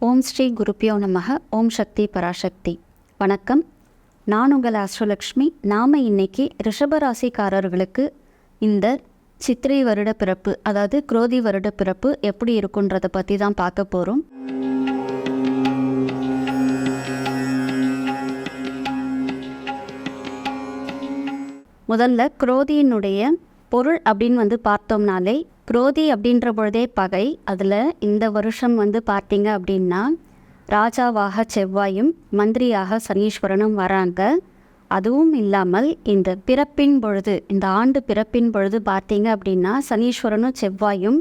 ஓம் ஸ்ரீ குருப்பியோ நமக ஓம் சக்தி பராசக்தி. வணக்கம். நான் உங்கள் அஸ்ட்ரலக்ஷ்மி நாம் இன்னைக்கு ரிஷபராசிக்காரர்களுக்கு இந்த சித்திரை வருட பிறப்பு அதாவது குரோதி வருட பிறப்பு எப்படி இருக்குன்றதை பற்றி தான் பார்க்க போகிறோம் முதல்ல குரோதியினுடைய பொருள் அப்படின்னு வந்து பார்த்தோம்னாலே குரோதி அப்படின்ற பொழுதே பகை. அதில் இந்த வருஷம் வந்து பார்த்தீங்க அப்படின்னா ராஜாவாக செவ்வாயும் மந்திரியாக சனீஸ்வரனும் வராங்க. அதுவும் இல்லாமல் இந்த பிறப்பின் பொழுது இந்த ஆண்டு பிறப்பின் பொழுது பார்த்தீங்க அப்படின்னா சனீஸ்வரனும் செவ்வாயும்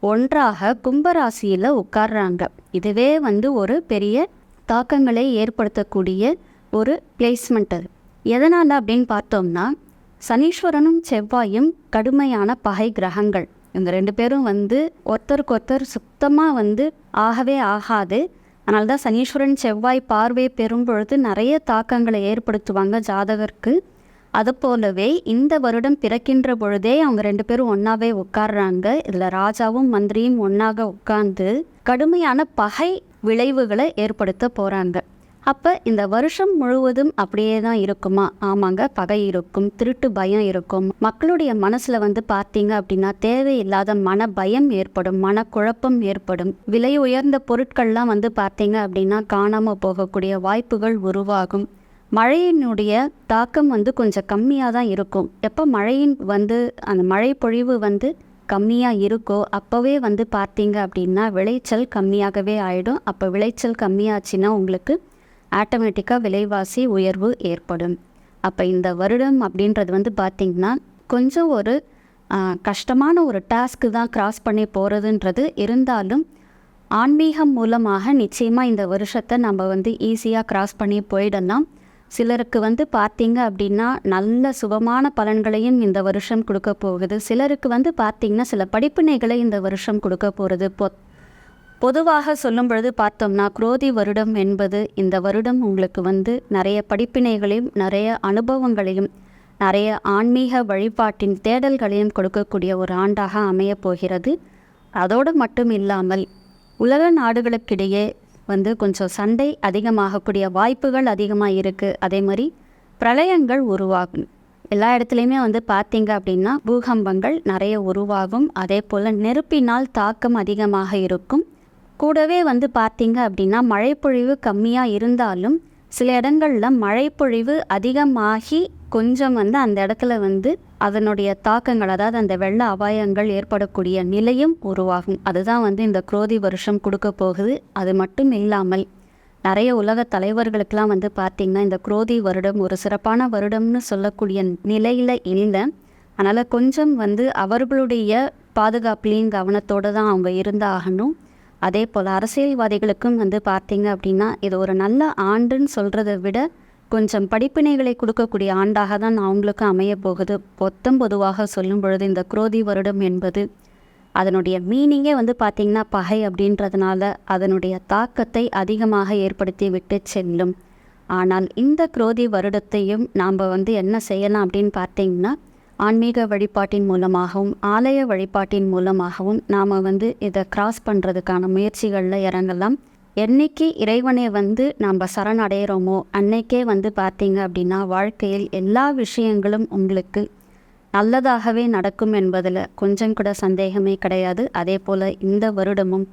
ஒன்றாக கும்பராசியில் உட்கார்றாங்க. இதுவே வந்து ஒரு பெரிய தாக்கங்களை ஏற்படுத்தக்கூடிய ஒரு பிளேஸ்மெண்ட் அது. எதனால் அப்படின்னு பார்த்தோம்னா சனீஸ்வரனும் செவ்வாயும் கடுமையான பகை கிரகங்கள். இவங்க ரெண்டு பேரும் வந்து ஒருத்தருக்கு ஒருத்தர் சுத்தமாக வந்து ஆகவே ஆகாது. அதனால தான் சனீஸ்வரன் செவ்வாய் பார்வை பெறும் பொழுது நிறைய தாக்கங்களை ஏற்படுத்துவாங்க ஜாதகருக்கு. அது போலவே இந்த வருடம் பிறக்கின்ற பொழுதே அவங்க ரெண்டு பேரும் ஒன்றாவே உட்கார்றாங்க. இதில் ராஜாவும் மந்திரியும் ஒன்றாக உட்கார்ந்து கடுமையான பகை விளைவுகளை ஏற்படுத்த போகிறாங்க அப்போ இந்த வருஷம் முழுவதும் அப்படியே தான் இருக்குமா? ஆமாங்க பகை இருக்கும் திருட்டு பயம் இருக்கும். மக்களுடைய மனசில் வந்து பார்த்தீங்க அப்படின்னா தேவையில்லாத மன பயம் ஏற்படும் மனக்குழப்பம் ஏற்படும். விலை உயர்ந்த பொருட்கள்லாம் வந்து பார்த்தீங்க அப்படின்னா காணாமல் போகக்கூடிய வாய்ப்புகள் உருவாகும். மழையினுடைய தாக்கம் வந்து கொஞ்சம் கம்மியாக தான் இருக்கும். எப்போ மழையின் வந்து அந்த மழை பொழிவு வந்து கம்மியாக இருக்கோ அப்போவே வந்து பார்த்தீங்க அப்படின்னா விளைச்சல் கம்மியாகவே ஆகிடும் அப்போ விளைச்சல் கம்மியாச்சுன்னா உங்களுக்கு ஆட்டோமேட்டிக்காக விலைவாசி உயர்வு ஏற்படும். அப்போ இந்த வருடம் அப்படின்றது வந்து பார்த்திங்கன்னா கொஞ்சம் ஒரு கஷ்டமான ஒரு டாஸ்க்கு தான் கிராஸ் பண்ணி போகிறதுன்றது இருந்தாலும் ஆன்மீகம் மூலமாக நிச்சயமாக இந்த வருஷத்தை நம்ம வந்து ஈஸியாக கிராஸ் பண்ணி போயிடலாம். சிலருக்கு வந்து பார்த்தீங்க அப்படின்னா நல்ல சுபமான பலன்களையும் இந்த வருஷம் கொடுக்க போகுது. சிலருக்கு வந்து பார்த்திங்கன்னா சில படிப்பினைகளை இந்த வருஷம் கொடுக்க போகிறது பொ பொதுவாக சொல்லும் பொழுது பார்த்தோம்னா குரோதி வருடம் என்பது இந்த வருடம் உங்களுக்கு வந்து நிறைய படிப்பினைகளையும் நிறைய அனுபவங்களையும் நிறைய ஆன்மீக வழிபாட்டின் தேடல்களையும் கொடுக்கக்கூடிய ஒரு ஆண்டாக அமையப் போகிறது. அதோடு மட்டும் இல்லாமல் உலக நாடுகளுக்கிடையே வந்து கொஞ்சம் சண்டை அதிகமாகக்கூடிய வாய்ப்புகள் அதிகமாக இருக்குது அதே மாதிரி பிரளயங்கள் உருவாகும். எல்லா இடத்துலையுமே வந்து பார்த்தீங்க அப்படின்னா பூகம்பங்கள் நிறைய உருவாகும். அதே போல் நெருப்பினால் தாக்கம் அதிகமாக இருக்கும். கூடவே வந்து பார்த்தீங்க அப்படின்னா மழைப்பொழிவு கம்மியாக இருந்தாலும் சில இடங்களில் மழைப்பொழிவு அதிகமாகி கொஞ்சம் வந்து அந்த இடத்துல வந்து அதனுடைய தாக்கங்கள் அதாவது அந்த வெள்ள அபாயங்கள் ஏற்படக்கூடிய நிலையும் உருவாகும். அதுதான் வந்து இந்த குரோதி வருஷம் கொடுக்க போகுது. அது மட்டும் இல்லாமல் நிறைய உலக தலைவர்களுக்கெல்லாம் வந்து பார்த்திங்கன்னா இந்த குரோதி வருடம் ஒரு சிறப்பான வருடம்னு சொல்லக்கூடிய நிலையில் இல்லை. அதனால் கொஞ்சம் வந்து அவர்களுடைய பாதுகாப்புலேயும் கவனத்தோடு தான் அவங்க இருந்தாகணும். அதே போல் அரசியல்வாதிகளுக்கும் வந்து பார்த்தீங்க அப்படின்னா இது ஒரு நல்ல ஆண்டுன்னு சொல்கிறத விட கொஞ்சம் படிப்பினைகளை கொடுக்கக்கூடிய ஆண்டாக தான் அவங்களுக்கும் அமைய போகுது. மொத்தம் பொதுவாக சொல்லும் பொழுது இந்த குரோதி வருடம் என்பது அதனுடைய மீனிங்கே வந்து பார்த்திங்கன்னா பகை அப்படின்றதுனால அதனுடைய தாக்கத்தை அதிகமாக ஏற்படுத்தி விட்டு செல்லும். ஆனால் இந்த குரோதி வருடத்தையும் நாம் வந்து என்ன செய்யலாம் அப்படின்னு பார்த்தீங்கன்னா ஆன்மீக வழிபாட்டின் மூலமாகவும் ஆலய வழிபாட்டின் மூலமாகவும் நாம் வந்து இதை கிராஸ் பண்ணுறதுக்கான முயற்சிகளில் இறங்கலாம். என்னைக்கு இறைவனை வந்து நம்ம சரணடைகிறோமோ அன்னைக்கே வந்து பார்த்தீங்க அப்படின்னா வாழ்க்கையில் எல்லா விஷயங்களும் உங்களுக்கு நல்லதாகவே நடக்கும் என்பதில் கொஞ்சம் கூட சந்தேகமே கிடையாது. அதே போல் இந்த வருடமும்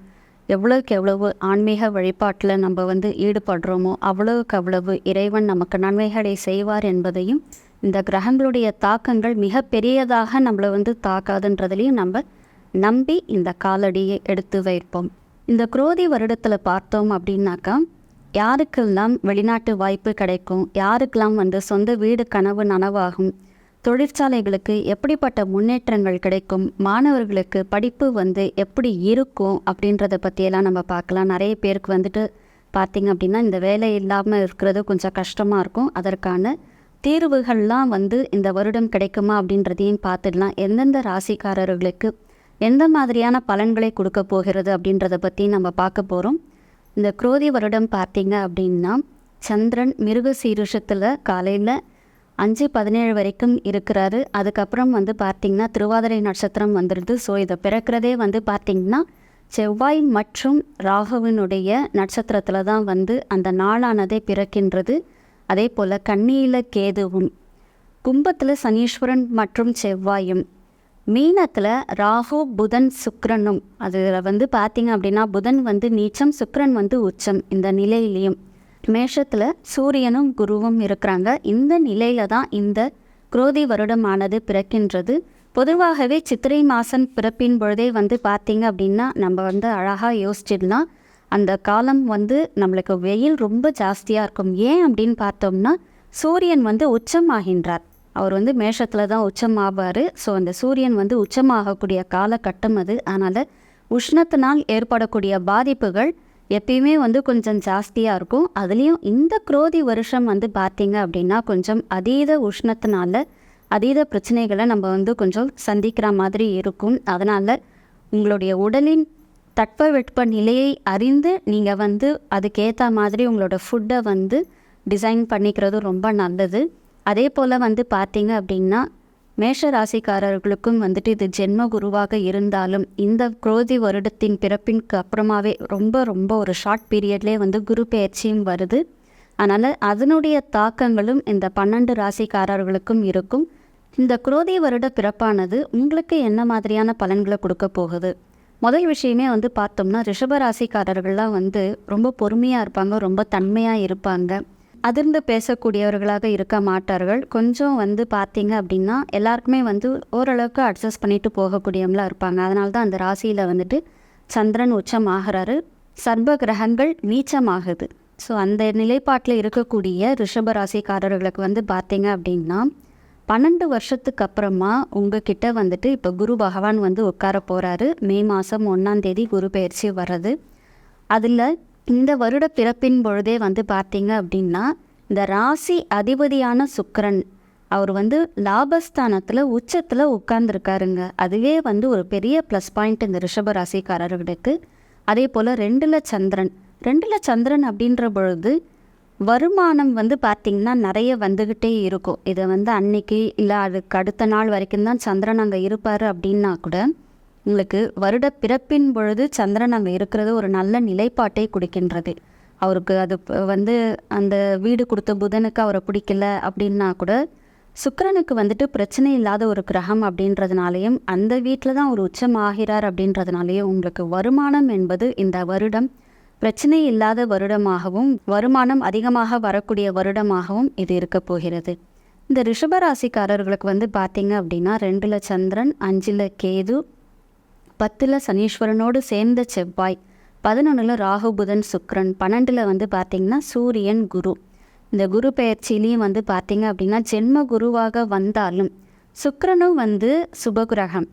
எவ்வளோக்கு எவ்வளவு ஆன்மீக வழிபாட்டில் நம்ம வந்து ஈடுபடுறோமோ அவ்வளவுக்கு அவ்வளவு இறைவன் நமக்கு நன்மைகளை செய்வார் என்பதையும் இந்த கிரகங்களுடைய தாக்கங்கள் மிக பெரியதாக நம்மளை வந்து தாக்காதுன்றதுலையும் நம்ம நம்பி இந்த காலடியை எடுத்து வைப்போம். இந்த குரோதி வருடத்தில் பார்த்தோம் அப்படின்னாக்கா யாருக்கெல்லாம் வெளிநாட்டு வாய்ப்பு கிடைக்கும் யாருக்கெல்லாம் வந்து சொந்த வீடு கனவு நனவாகும் தொழிற்சாலைகளுக்கு எப்படிப்பட்ட முன்னேற்றங்கள் கிடைக்கும் மாணவர்களுக்கு படிப்பு வந்து எப்படி இருக்கும் அப்படின்றத பற்றியெல்லாம் நம்ம பார்க்கலாம். நிறைய பேருக்கு வந்துட்டு பார்த்திங்க அப்படின்னா இந்த வேலை இல்லாமல் இருக்கிறது கொஞ்சம் கஷ்டமாக இருக்கும். அதற்கான தீர்வுகள்லாம் வந்து இந்த வருடம் கிடைக்குமா அப்படின்றதையும் பார்த்துடலாம். எந்தெந்த ராசிக்காரர்களுக்கு எந்த மாதிரியான பலன்களை கொடுக்க போகிறது அப்படின்றத பற்றி நம்ம பார்க்க போகிறோம் இந்த குரோதி வருடம் பார்த்திங்க அப்படின்னா சந்திரன் மிருக சீருஷத்தில் காலையில் அஞ்சு பதினேழு வரைக்கும் இருக்கிறாரு. அதுக்கப்புறம் வந்து பார்த்திங்கன்னா திருவாதிரை நட்சத்திரம் வந்துடுது ஸோ இதை பிறக்கிறதே வந்து பார்த்திங்கன்னா செவ்வாய் மற்றும் ராகுவினுடைய நட்சத்திரத்தில் தான் வந்து அந்த நாளானதே பிறக்கின்றது. அதே போல் கண்ணியில் கேதுவும் கும்பத்தில் சனீஸ்வரன் மற்றும் செவ்வாயும் மீனத்தில் ராகு புதன் சுக்ரனும் அதில் வந்து பார்த்திங்க அப்படின்னா புதன் வந்து நீச்சம் சுக்ரன் வந்து உச்சம் இந்த நிலையிலையும். மேஷத்தில் சூரியனும் குருவும் இருக்கிறாங்க. இந்த நிலையில தான் இந்த குரோதி வருடமானது பிறக்கின்றது. பொதுவாகவே சித்திரை மாதம் பிறப்பின் பொழுதே வந்து பார்த்திங்க அப்படின்னா நம்ம வந்து அழகாக யோசிச்சிடலாம். அந்த காலம் வந்து நம்மளுக்கு வெயில் ரொம்ப ஜாஸ்தியாக இருக்கும். ஏன் அப்படின்னு பார்த்தோம்னா சூரியன் வந்து உச்சம் ஆகின்றார் அவர் வந்து மேஷத்தில் தான் உச்சம் ஆவார் ஸோ அந்த சூரியன் வந்து உச்சமாகக்கூடிய காலகட்டம் அது. அதனால் உஷ்ணத்தினால் ஏற்படக்கூடிய பாதிப்புகள் எப்பயுமே வந்து கொஞ்சம் ஜாஸ்தியாக இருக்கும். அதுலேயும் இந்த குரோதி வருஷம் வந்து பார்த்திங்க அப்படின்னா கொஞ்சம் அதீத உஷ்ணத்தினால அதீத பிரச்சனைகளை நம்ம வந்து கொஞ்சம் சந்திக்கிற மாதிரி இருக்கும். அதனால் உங்களுடைய உடலின் தட்பவெட்ப நிலையை அறிந்து நீங்கள் வந்து அதுக்கேற்ற மாதிரி உங்களோட ஃபுட்டை வந்து டிசைன் பண்ணிக்கிறது ரொம்ப நல்லது. அதே போல் வந்து பார்த்தீங்க அப்படின்னா மேஷ ராசிக்காரர்களுக்கும் வந்துட்டு இது ஜென்ம குருவாக இருந்தாலும் இந்த குரோதி வருடத்தின் பிறப்பிற்கு அப்புறமாவே ரொம்ப ரொம்ப ஒரு ஷார்ட் பீரியட்லேயே வந்து குரு பெயர்ச்சியும் வருது. அதனால் அதனுடைய தாக்கங்களும் இந்த பன்னெண்டு ராசிக்காரர்களுக்கும் இருக்கும். இந்த குரோதி வருட பிறப்பானது உங்களுக்கு என்ன மாதிரியான பலன்களை கொடுக்க போகுது? முதல் விஷயமே வந்து பார்த்தோம்னா ரிஷபராசிக்காரர்கள்லாம் வந்து ரொம்ப பொறுமையாக இருப்பாங்க ரொம்ப தன்மையாக இருப்பாங்க. அதிர்ந்து பேசக்கூடியவர்களாக இருக்க மாட்டார்கள். கொஞ்சம் வந்து பார்த்தீங்க அப்படின்னா எல்லாருக்குமே வந்து ஓரளவுக்கு அட்ஜஸ்ட் பண்ணிட்டு போகக்கூடியவங்களாக இருப்பாங்க. அதனால தான் அந்த ராசியில் வந்துட்டு சந்திரன் உச்சம் ஆகிறாரு சர்ப கிரகங்கள் நீச்சமாகுது. ஸோ அந்த நிலைப்பாட்டில் இருக்கக்கூடிய ரிஷப ராசிக்காரர்களுக்கு வந்து பார்த்தீங்க அப்படின்னா பன்னெண்டு வருஷத்துக்கு அப்புறமா உங்ககிட்ட வந்துட்டு இப்போ குரு பகவான் வந்து உட்கார போகிறாரு மே மாதம் ஒன்றாம் தேதி குரு பயிற்சி வர்றது. அதில் இந்த வருட பிறப்பின் பொழுதே வந்து பார்த்தீங்க அப்படின்னா இந்த ராசி அதிபதியான சுக்கரன் அவர் வந்து லாபஸ்தானத்தில் உச்சத்தில் உட்கார்ந்துருக்காருங்க. அதுவே வந்து ஒரு பெரிய ப்ளஸ் பாயிண்ட் இந்த ரிஷப ராசிக்காரர்களுக்கு. அதே போல் ரெண்டில் சந்திரன். ரெண்டில் சந்திரன் அப்படின்ற பொழுது வருமானம் வந்து பார்த்திங்கன்னா நிறைய வந்துக்கிட்டே இருக்கும். இதை வந்து அன்னைக்கு இல்லை அதுக்கு அடுத்த நாள் வரைக்கும் தான் சந்திரன் அங்கே இருப்பார் அப்படின்னா கூட உங்களுக்கு வருட பிறப்பின் பொழுது சந்திரன் அங்கே இருக்கிறது ஒரு நல்ல நிலைப்பாட்டை கொடுக்கின்றது. அவருக்கு அது வந்து அந்த வீடு கொடுத்த புதனுக்கு அவரை பிடிக்கல அப்படின்னா கூட சுக்கிரனுக்கு வந்துட்டு பிரச்சனை இல்லாத ஒரு கிரகம் அப்படின்றதுனாலையும் அந்த வீட்டில் தான் ஒரு உச்சம் ஆகிறார் அப்படின்றதுனாலையும் உங்களுக்கு வருமானம் என்பது இந்த வருடம் பிரச்சனை இல்லாத வருடமாகவும் வருமானம் அதிகமாக வரக்கூடிய வருடமாகவும் இது இருக்க போகிறது. இந்த ரிஷபராசிக்காரர்களுக்கு வந்து பார்த்தீங்க அப்படின்னா ரெண்டில் சந்திரன் அஞ்சில் கேது பத்தில் சனீஸ்வரனோடு சேர்ந்த செவ்வாய் பதினொன்றில் ராகு புதன் சுக்ரன் பன்னெண்டில் வந்து பார்த்திங்கன்னா சூரியன் குரு. இந்த குரு பெயர்ச்சியிலையும் வந்து பார்த்திங்க அப்படின்னா ஜென்ம குருவாக வந்தாலும் சுக்ரனும் வந்து சுபகிரகம்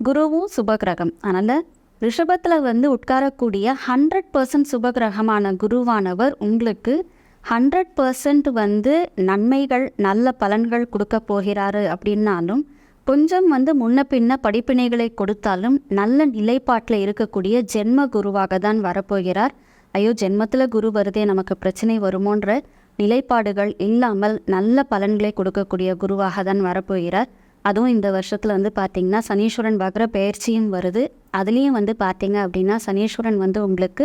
குருவும் சுபகிரகம் அதனால் ரிஷபத்தில் வந்து உட்காரக்கூடிய ஹண்ட்ரட் பர்சன்ட் சுபகிரகமான குருவானவர் உங்களுக்கு ஹண்ட்ரட் பர்சன்ட் வந்து நன்மைகள் நல்ல பலன்கள் கொடுக்க போகிறாரு அப்படின்னாலும் கொஞ்சம் வந்து முன்ன பின்ன படிப்பினைகளை கொடுத்தாலும் நல்ல நிலைப்பாட்டில் இருக்கக்கூடிய ஜென்ம குருவாக தான் வரப்போகிறார். ஐயோ ஜென்மத்தில் குரு வருதே நமக்கு பிரச்சனை வருமோன்ற நிலைப்பாடுகள் இல்லாமல் நல்ல பலன்களை கொடுக்கக்கூடிய குருவாக தான் வரப்போகிறார். அதுவும் இந்த வருஷத்தில் வந்து பார்த்திங்கன்னா சனீஸ்வரன் பார்க்குற பயிற்சியும் வருது. அதுலேயும் வந்து பார்த்தீங்க அப்படின்னா சனீஸ்வரன் வந்து உங்களுக்கு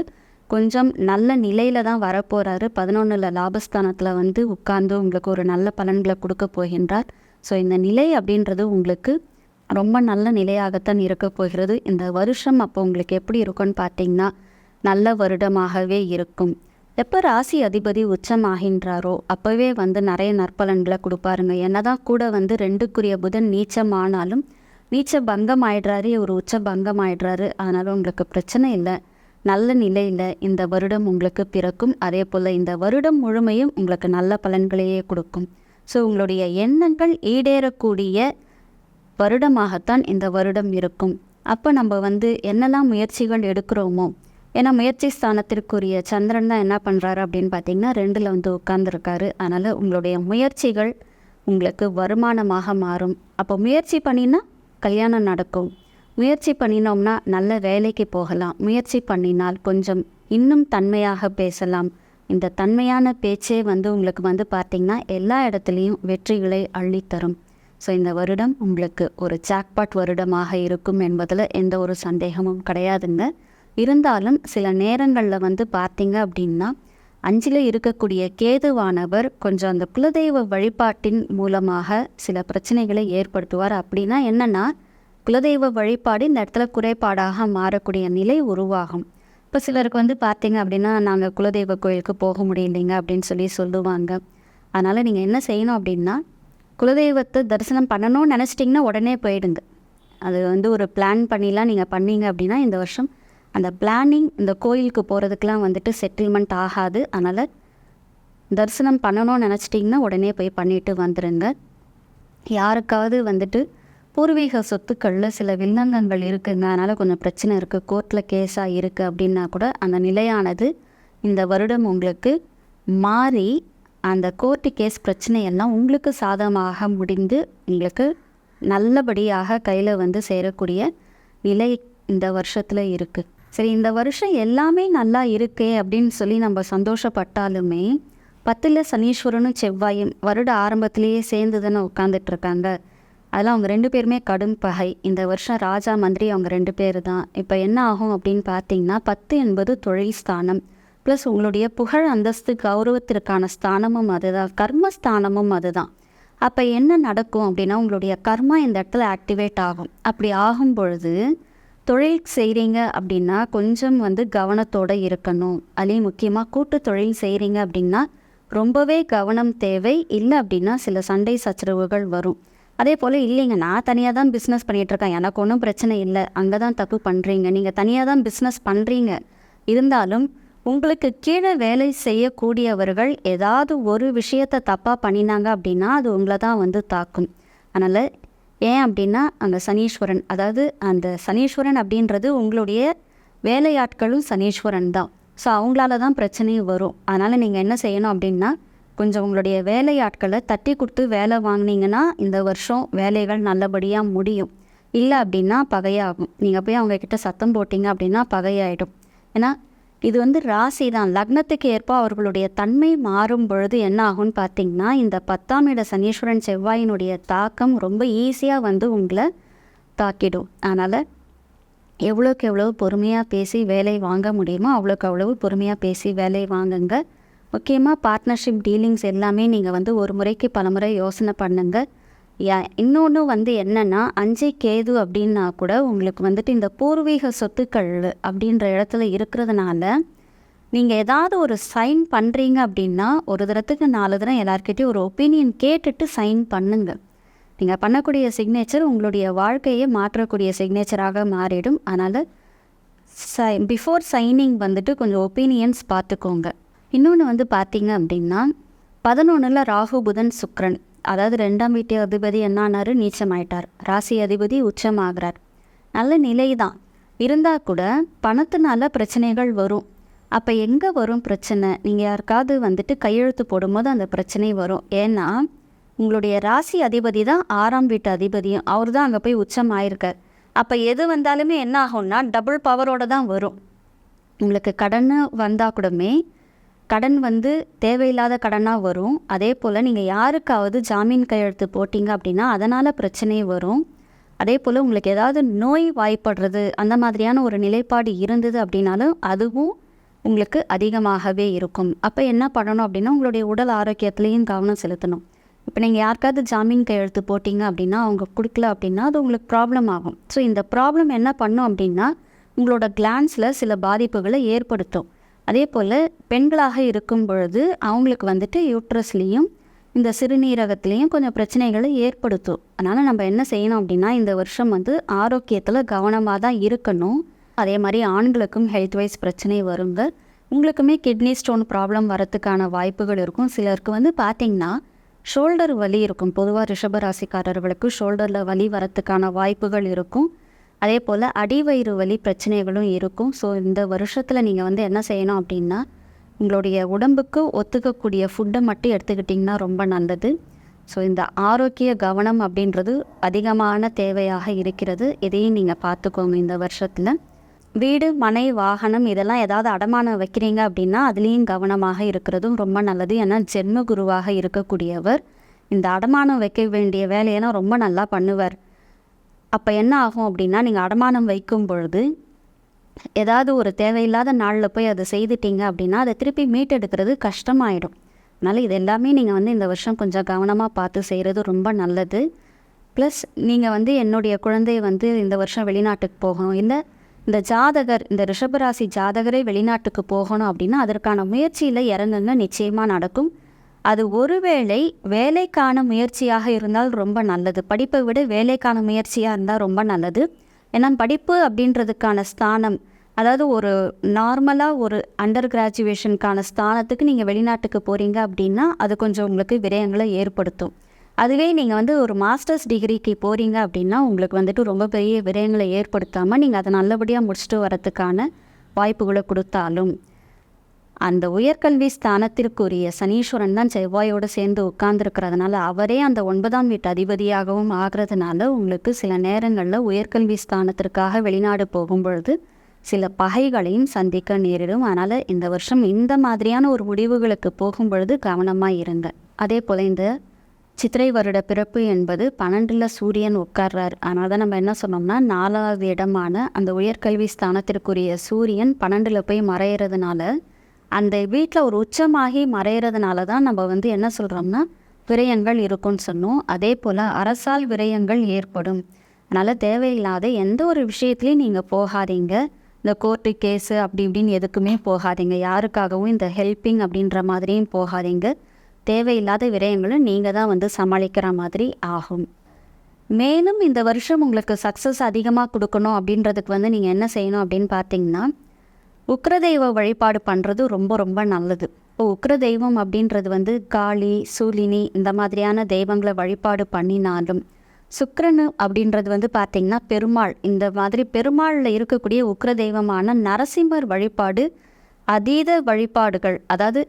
கொஞ்சம் நல்ல நிலையில் தான் வரப்போகிறாரு பதினொன்றில் லாபஸ்தானத்தில் வந்து உட்கார்ந்து உங்களுக்கு ஒரு நல்ல பலன்களை கொடுக்க போகின்றார். ஸோ இந்த நிலை அப்படின்றது உங்களுக்கு ரொம்ப நல்ல நிலையாகத்தான் இருக்க போகிறது. இந்த வருஷம் அப்போ உங்களுக்கு எப்படி இருக்கும்னு பார்த்தீங்கன்னா நல்ல வருடமாகவே இருக்கும். எப்போ ராசி அதிபதி உச்சமாகின்றாரோ அப்போவே வந்து நிறைய நற்பலன்களை கொடுப்பாருங்க. என்னதான் கூட வந்து ரெண்டுக்குரிய புதன் நீச்சம் ஆனாலும் நீச்ச பங்கம் ஆயிடுறாரு ஒரு உச்ச பங்கம் ஆயிடுறாரு அதனால் உங்களுக்கு பிரச்சனை இல்லை. நல்ல நிலையில் இந்த வருடம் உங்களுக்கு பிறக்கும். அதே போல் இந்த வருடம் முழுமையும் உங்களுக்கு நல்ல பலன்களையே கொடுக்கும். ஸோ உங்களுடைய எண்ணங்கள் ஈடேறக்கூடிய வருடமாகத்தான் இந்த வருடம் இருக்கும். அப்போ நம்ம வந்து என்னெல்லாம் முயற்சிகள் எடுக்கிறோமோ ஏன்னா முயற்சி ஸ்தானத்திற்குரிய சந்திரன் தான் என்ன பண்ணுறாரு அப்படின்னு பார்த்தீங்கன்னா ரெண்டில் வந்து உட்கார்ந்துருக்காரு. அதனால் உங்களுடைய முயற்சிகள் உங்களுக்கு வருமானமாக மாறும். அப்போ முயற்சி பண்ணினா கல்யாணம் நடக்கும். முயற்சி பண்ணினோம்னா நல்ல வேலைக்கு போகலாம். முயற்சி பண்ணினால் கொஞ்சம் இன்னும் தன்மையாக பேசலாம். இந்த தன்மையான பேச்சே வந்து உங்களுக்கு வந்து பார்த்திங்கன்னா எல்லா இடத்துலையும் வெற்றிகளை அள்ளித்தரும். ஸோ இந்த வருடம் உங்களுக்கு ஒரு ஜாக்பாட் வருடமாக இருக்கும் என்பதில் எந்த ஒரு சந்தேகமும் கிடையாதுங்க. இருந்தாலும் சில நேரங்களில் வந்து பார்த்தீங்க அப்படின்னா அஞ்சில் இருக்கக்கூடிய கேதுவானவர் கொஞ்சம் அந்த குலதெய்வ வழிபாட்டின் மூலமாக சில பிரச்சனைகளை ஏற்படுத்துவார். அப்படின்னா என்னென்னா குலதெய்வ வழிபாடு இந்த இடத்துல குறைபாடாக மாறக்கூடிய நிலை உருவாகும். இப்போ சிலருக்கு வந்து பார்த்தீங்க அப்படின்னா நாங்கள் குலதெய்வ கோயிலுக்கு போக முடியலைங்க அப்படின்னு சொல்லி சொல்லுவாங்க. அதனால் நீங்கள் என்ன செய்யணும் அப்படின்னா குலதெய்வத்தை தரிசனம் பண்ணணும்னு நினச்சிட்டிங்கன்னா உடனே போயிடுங்க. அது வந்து ஒரு பிளான் பண்ணிலாம் நீங்கள் பண்ணீங்க அப்படின்னா இந்த வருஷம் அந்த பிளானிங் இந்த கோயிலுக்கு போகிறதுக்கெலாம் வந்துட்டு செட்டில்மெண்ட் ஆகாது. அதனால் தரிசனம் பண்ணணும்னு நினச்சிட்டிங்கன்னா உடனே போய் பண்ணிட்டு வந்துடுங்க யாருக்காவது வந்துட்டு பூர்வீக சொத்துக்களில் சில வில்லங்கங்கள் இருக்குங்க. அதனால் கொஞ்சம் பிரச்சனை இருக்குது கோர்ட்டில் கேஸாக இருக்குது அப்படின்னா கூட அந்த நிலையானது இந்த வருடம் உங்களுக்கு மாறி அந்த கோர்ட்டு கேஸ் பிரச்சனையெல்லாம் உங்களுக்கு சாதகமாக முடிந்து உங்களுக்கு நல்லபடியாக கையில் வந்து சேரக்கூடிய நிலை இந்த வருஷத்தில் இருக்குது சரி இந்த வருஷம் எல்லாமே நல்லா இருக்கே அப்படின்னு சொல்லி நம்ம சந்தோஷப்பட்டாலுமே பத்தில் சனீஸ்வரனும் செவ்வாயும் வருட ஆரம்பத்திலேயே சேர்ந்து தானே உட்காந்துட்டு இருக்காங்க அதெல்லாம் அவங்க ரெண்டு பேருமே கடும் பகை. இந்த வருஷம் ராஜா மந்திரி அவங்க ரெண்டு பேர் தான் இப்போ என்ன ஆகும் அப்படின்னு பார்த்தீங்கன்னா பத்து என்பது தொழில் ஸ்தானம். ப்ளஸ் உங்களுடைய புகழ் அந்தஸ்து கௌரவத்திற்கான ஸ்தானமும் அதுதான். கர்ம ஸ்தானமும் அதுதான். அப்போ என்ன நடக்கும் அப்படின்னா உங்களுடைய கர்மா இந்த இடத்துல ஆக்டிவேட் ஆகும். அப்படி ஆகும் பொழுது தொழில் செய்கிறீங்க அப்படின்னா கொஞ்சம் வந்து கவனத்தோடு இருக்கணும். அதுலேயும் முக்கியமாக கூட்டு தொழில் செய்கிறீங்க அப்படின்னா ரொம்பவே கவனம் தேவை. இல்லை அப்படின்னா சில சண்டை சச்சரவுகள் வரும். அதே போல் இல்லைங்க நான் தனியாக தான் பிஸ்னஸ் பண்ணிகிட்ருக்கேன் எனக்கு ஒன்றும் பிரச்சனை இல்லை. அங்கே தான் தப்பு பண்ணுறீங்க நீங்கள் தனியாக தான் பிஸ்னஸ் பண்ணுறீங்க இருந்தாலும் உங்களுக்கு கீழே வேலை செய்யக்கூடியவர்கள் ஏதாவது ஒரு விஷயத்தை தப்பாக பண்ணினாங்க அப்படின்னா அது உங்களை தான் வந்து தாக்கும். அதனால் ஏன் அப்படின்னா அங்கே சனீஸ்வரன் அதாவது அந்த சனீஸ்வரன் அப்படின்றது உங்களுடைய வேலையாட்களும் சனீஸ்வரன் தான். ஸோ அவங்களால தான் பிரச்சனையும் வரும். அதனால் நீங்கள் என்ன செய்யணும் அப்படின்னா கொஞ்சம் உங்களுடைய வேலையாட்களை தட்டி கொடுத்து வேலை வாங்கினீங்கன்னா இந்த வருஷம் வேலைகள் நல்லபடியாக முடியும். இல்லை அப்படின்னா பகையாகும். நீங்கள் போய் அவங்கக்கிட்ட சத்தம் போட்டிங்க அப்படின்னா பகையாயிடும். ஏன்னா இது வந்து ராசி தான் லக்னத்துக்கு ஏற்ப அவர்களுடைய தன்மை மாறும் பொழுது என்ன ஆகும்னு பார்த்தீங்கன்னா இந்த பத்தாம் இட சனீஸ்வரன் செவ்வாயினுடைய தாக்கம் ரொம்ப ஈஸியாக வந்து உங்களை தாக்கிடும். அதனால் எவ்வளோக்கு எவ்வளோ பொறுமையாக பேசி வேலை வாங்க முடியுமோ அவ்வளோக்கு அவ்வளவு பொறுமையாக பேசி வேலை வாங்குங்க. முக்கியமாக பார்ட்னர்ஷிப் டீலிங்ஸ் எல்லாமே நீங்கள் வந்து ஒரு முறைக்கு பல முறை யோசனை பண்ணுங்கள் இன்னொன்று வந்து என்னென்னா அஞ்சு கேது அப்படின்னா கூட உங்களுக்கு வந்துட்டு இந்த பூர்வீக சொத்துக்கள் அப்படின்ற இடத்துல இருக்கிறதுனால நீங்கள் ஏதாவது ஒரு சைன் பண்ணுறீங்க அப்படின்னா ஒரு தரத்துக்கு நாலு தரம் எல்லாருக்கிட்டையும் ஒரு ஒப்பீனியன் கேட்டுட்டு சைன் பண்ணுங்க. நீங்கள் பண்ணக்கூடிய சிக்னேச்சர் உங்களுடைய வாழ்க்கையை மாற்றக்கூடிய சிக்னேச்சராக மாறிடும். அதனால் சை பிஃபோர் சைனிங் வந்துட்டு கொஞ்சம் ஒப்பீனியன்ஸ் பார்த்துக்கோங்க. இன்னொன்று வந்து பார்த்தீங்க அப்படின்னா பதினொன்றில் ராகு புதன் சுக்ரன் அதாவது ரெண்டாம் வீட்டு அதிபதி என்னானாரு? நீச்சமாயிட்டார். ராசி அதிபதி உச்சமாகிறார். நல்ல நிலை தான் இருந்தால் கூட பணத்தினால பிரச்சனைகள் வரும். அப்போ எங்கே வரும் பிரச்சனை? நீங்கள் யாருக்காவது வந்துட்டு கையெழுத்து போடும்போது அந்த பிரச்சனை வரும். ஏன்னா உங்களுடைய ராசி அதிபதி தான் ஆறாம் வீட்டு அதிபதியும். அவர் தான் அங்கே போய் உச்சம் ஆயிருக்கார் அப்போ எது வந்தாலுமே என்ன ஆகும்னா டபுள் பவரோட தான் வரும். உங்களுக்கு கடன் வந்தால் கூடமே கடன் வந்து தேவையில்லாத கடனாக வரும். அதே போல் நீங்கள் யாருக்காவது ஜாமீன் கையெழுத்து போட்டிங்க அப்படின்னா அதனால் பிரச்சனை வரும். அதே போல் உங்களுக்கு ஏதாவது நோய் வாய்ப்படுறது அந்த மாதிரியான ஒரு நிலைப்பாடு இருந்தது அப்படின்னாலும் அதுவும் உங்களுக்கு அதிகமாகவே இருக்கும். அப்போ என்ன பண்ணணும் அப்படின்னா உங்களுடைய உடல் ஆரோக்கியத்துலேயும் கவனம் செலுத்தணும். இப்போ நீங்கள் யாருக்காவது ஜாமீன் கையெழுத்து போட்டிங்க அப்படின்னா அவங்க கொடுக்கல அப்படின்னா அது உங்களுக்கு ப்ராப்ளம் ஆகும். ஸோ இந்த ப்ராப்ளம் என்ன பண்ணும் அப்படின்னா உங்களோட கிளான்ஸில் சில பாதிப்புகளை ஏற்படுத்தும். அதே போல் பெண்களாக இருக்கும் பொழுது அவங்களுக்கு வந்துட்டு யூட்ரஸ்லேயும் இந்த சிறுநீரகத்துலேயும் கொஞ்சம் பிரச்சனைகளை ஏற்படுத்தும். அதனால் நம்ம என்ன செய்யணும் அப்படின்னா இந்த வருஷம் வந்து ஆரோக்கியத்தில் கவனமாக தான் இருக்கணும். அதே மாதிரி ஆண்களுக்கும் ஹெல்த் வைஸ் பிரச்சனை வருங்க. உங்களுக்குமே கிட்னி ஸ்டோன் ப்ராப்ளம் வரத்துக்கான வாய்ப்புகள் இருக்கும். சிலருக்கு வந்து பார்த்திங்கன்னா ஷோல்டர் வலி இருக்கும். பொதுவாக ரிஷபராசிக்காரர்களுக்கு ஷோல்டரில் வலி வரத்துக்கான வாய்ப்புகள் இருக்கும். அதே போல் அடிவயிறு வலி பிரச்சனைகளும் இருக்கும். ஸோ இந்த வருஷத்தில் நீங்கள் வந்து என்ன செய்யணும் அப்படின்னா உங்களுடைய உடம்புக்கு ஒத்துக்கக்கூடிய ஃபுட்டை மட்டும் எடுத்துக்கிட்டிங்கன்னா ரொம்ப நல்லது. ஸோ இந்த ஆரோக்கிய கவனம் அப்படின்றது அதிகமான தேவையாக இருக்கிறது. இதையும் நீங்கள் பார்த்துக்கோங்க இந்த வருஷத்தில். வீடு மனை வாகனம் இதெல்லாம் ஏதாவது அடமானம் வைக்கிறீங்க அப்படின்னா அதுலேயும் கவனமாக இருக்கிறதும் ரொம்ப நல்லது. ஏன்னா ஜென்ம குருவாக இருக்கக்கூடியவர் இந்த அடமானம் வைக்க வேண்டிய வேலையெல்லாம் ரொம்ப நல்லா பண்ணுவார். அப்போ என்ன ஆகும் அப்படின்னா நீங்கள் அடமானம் வைக்கும் பொழுது ஏதாவது ஒரு தேவையில்லாத நாளில் போய் அதை செய்துட்டீங்க அப்படின்னா அதை திருப்பி மீட்டெடுக்கிறது கஷ்டமாயிடும். அதனால் இது எல்லாமே நீங்கள் வந்து இந்த வருஷம் கொஞ்சம் கவனமாக பார்த்து செய்கிறது ரொம்ப நல்லது. ப்ளஸ் நீங்கள் வந்து என்னுடைய குழந்தை வந்து இந்த வருஷம் வெளிநாட்டுக்கு போகணும். இல்லை இந்த ஜாதகர் இந்த ரிஷபராசி ஜாதகரே வெளிநாட்டுக்கு போகணும் அப்படின்னா அதற்கான முயற்சியில் இறங்குங்க. நிச்சயமாக நடக்கும். அது ஒருவேளை வேலைக்கான முயற்சியாக இருந்தால் ரொம்ப நல்லது. படிப்பை விட வேலைக்கான முயற்சியாக இருந்தால் ரொம்ப நல்லது. ஏன்னா படிப்பு அப்படின்றதுக்கான ஸ்தானம் அதாவது ஒரு நார்மலாக ஒரு அண்டர் கிராஜுவேஷனுக்கான ஸ்தானத்துக்கு நீங்கள் வெளிநாட்டுக்கு போகிறீங்க அப்படின்னா அது கொஞ்சம் உங்களுக்கு விரயங்களை ஏற்படுத்தும். அதுவே நீங்கள் வந்து ஒரு மாஸ்டர்ஸ் டிகிரிக்கு போகிறீங்க அப்படின்னா உங்களுக்கு வந்துட்டு ரொம்ப பெரிய விரயங்களை ஏற்படுத்தாமல் நீங்கள் அதை நல்லபடியாக முடிச்சுட்டு வரத்துக்கான வாய்ப்புகளை கொடுத்தாலும். அந்த உயர்கல்வி ஸ்தானத்திற்குரிய சனீஸ்வரன் தான் செவ்வாயோடு சேர்ந்து உட்கார்ந்துருக்கிறதுனால அவரே அந்த ஒன்பதாம் வீட்டு அதிபதியாகவும் ஆகிறதுனால உங்களுக்கு சில நேரங்களில் உயர்கல்வி ஸ்தானத்திற்காக வெளிநாடு போகும்பொழுது சில பகைகளையும் சந்திக்க நேரிடும். அதனால் இந்த வருஷம் இந்த மாதிரியான ஒரு முடிவுகளுக்கு போகும்பொழுது கவனமாக இருங்க. அதே போல் இந்த சித்திரை வருட பிறப்பு என்பது பன்னெண்டில் சூரியன் உட்கார்றார். அதனால தான் நம்ம என்ன சொன்னோம்னா நாலாவது இடமான அந்த உயர்கல்வி ஸ்தானத்திற்குரிய சூரியன் பன்னெண்டில் போய் மறையிறதுனால அந்த வீட்டில் ஒரு உச்சமாகி மறையிறதுனால தான் நம்ம வந்து என்ன சொல்கிறோம்னா விரயங்கள் இருக்கும்னு சொன்னோம். அதே போல் அரசால் விரயங்கள் ஏற்படும். அதனால் தேவையில்லாத எந்த ஒரு விஷயத்துலையும் நீங்கள் போகாதீங்க. இந்த கோர்ட்டு கேஸு அப்படி இப்படின்னு எதுக்குமே போகாதீங்க. யாருக்காகவும் இந்த ஹெல்ப்பிங் அப்படின்ற மாதிரியும் போகாதீங்க. தேவையில்லாத விரயங்களும் நீங்கள் தான் வந்து சமாளிக்கிற மாதிரி ஆகும். மேலும் இந்த வருஷம் உங்களுக்கு சக்ஸஸ் அதிகமாக கொடுக்கணும் அப்படின்றதுக்கு வந்து நீங்கள் என்ன செய்யணும் அப்படின்னு பார்த்தீங்கன்னா உக்ரதெய்வ வழிபாடு பண்ணுறது ரொம்ப ரொம்ப நல்லது. இப்போ உக்ரதெய்வம் அப்படின்றது வந்து காளி சூலினி இந்த மாதிரியான தெய்வங்களை வழிபாடு பண்ணினாலும் சுக்கரனு அப்படின்றது வந்து பார்த்திங்கன்னா பெருமாள். இந்த மாதிரி பெருமாளில் இருக்கக்கூடிய உக்ர தெய்வமான நரசிம்மர் வழிபாடு அதீத வழிபாடுகள் அதாவது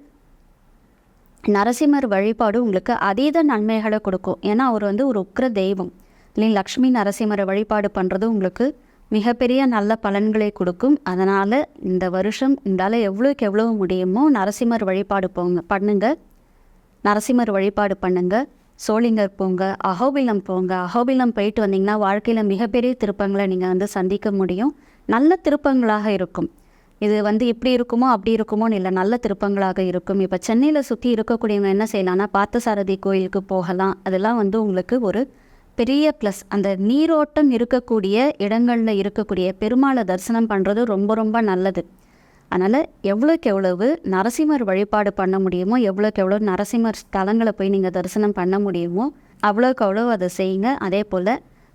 நரசிம்மர் வழிபாடு உங்களுக்கு அதீத நன்மைகளை கொடுக்கும். ஏன்னா அவர் வந்து ஒரு உக்ர தெய்வம் இல்லைங்க லக்ஷ்மி நரசிம்மரை வழிபாடு பண்ணுறது உங்களுக்கு மிகப்பெரிய நல்ல பலன்களை கொடுக்கும். அதனால் இந்த வருஷம் உங்களால் எவ்வளோக்கு எவ்வளோ முடியுமோ நரசிம்மர் வழிபாடு போங்க பண்ணுங்க. நரசிம்மர் வழிபாடு பண்ணுங்க. சோளிங்கர் போங்க அகோபிலம் போங்க. அகோபிலம் போயிட்டு வந்தீங்கன்னா வாழ்க்கையில் மிகப்பெரிய திருப்பங்களை நீங்கள் வந்து சந்திக்க முடியும். நல்ல திருப்பங்களாக இருக்கும். இது வந்து இப்படி இருக்குமோ அப்படி இருக்குமோன்னு இல்லை நல்ல திருப்பங்களாக இருக்கும். இப்போ சென்னையில் சுற்றி இருக்கக்கூடியவங்க என்ன செய்யலாம்னா பார்த்தசாரதி கோயிலுக்கு போகலாம். அதெல்லாம் வந்து உங்களுக்கு ஒரு பெரிய ப்ளஸ் அந்த நீரோட்டம் இருக்கக்கூடிய இடங்களில் இருக்கக்கூடிய பெருமாளை தரிசனம் பண்ணுறது ரொம்ப ரொம்ப நல்லது. அதனால் எவ்வளோக்கு எவ்வளவு நரசிம்மர் வழிபாடு பண்ண முடியுமோ எவ்வளோக்கு எவ்வளோ நரசிம்மர் ஸ்தலங்களை போய் நீங்கள் தரிசனம் பண்ண முடியுமோ அவ்வளோக்கு அவ்வளோ அதை செய்யுங்க. அதே போல்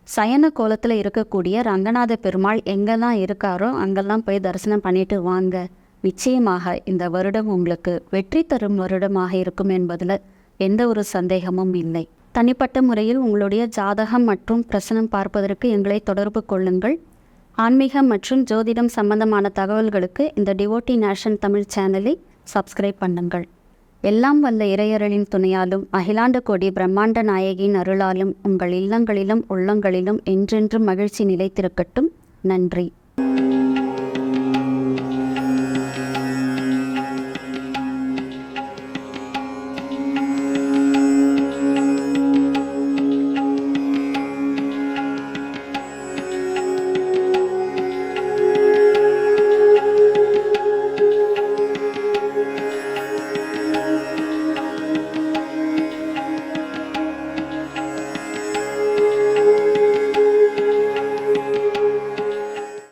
சயன கோலத்தில் இருக்கக்கூடிய ரங்கநாத பெருமாள் எங்கெல்லாம் இருக்காரோ அங்கெல்லாம் போய் தரிசனம் பண்ணிட்டு வாங்க. நிச்சயமாக இந்த வருடம் உங்களுக்கு வெற்றி தரும் வருடமாக இருக்கும் என்பதில் எந்த ஒரு சந்தேகமும் இல்லை. தனிப்பட்ட முறையில் உங்களுடைய ஜாதகம் மற்றும் பிரசனம் பார்ப்பதற்கு எங்களை தொடர்பு கொள்ளுங்கள். ஆன்மீகம் மற்றும் ஜோதிடம் சம்பந்தமான தகவல்களுக்கு இந்த டிவோட்டி நேஷன் தமிழ் சேனலை சப்ஸ்கிரைப் பண்ணுங்கள். எல்லாம் வல்ல இறையரளின் துணையாலும் அகிலாண்ட கோடி பிரம்மாண்ட நாயகியின் அருளாலும் உங்கள் இல்லங்களிலும் உள்ளங்களிலும் என்றென்றும் மகிழ்ச்சி நிலைத்திருக்கட்டும். நன்றி.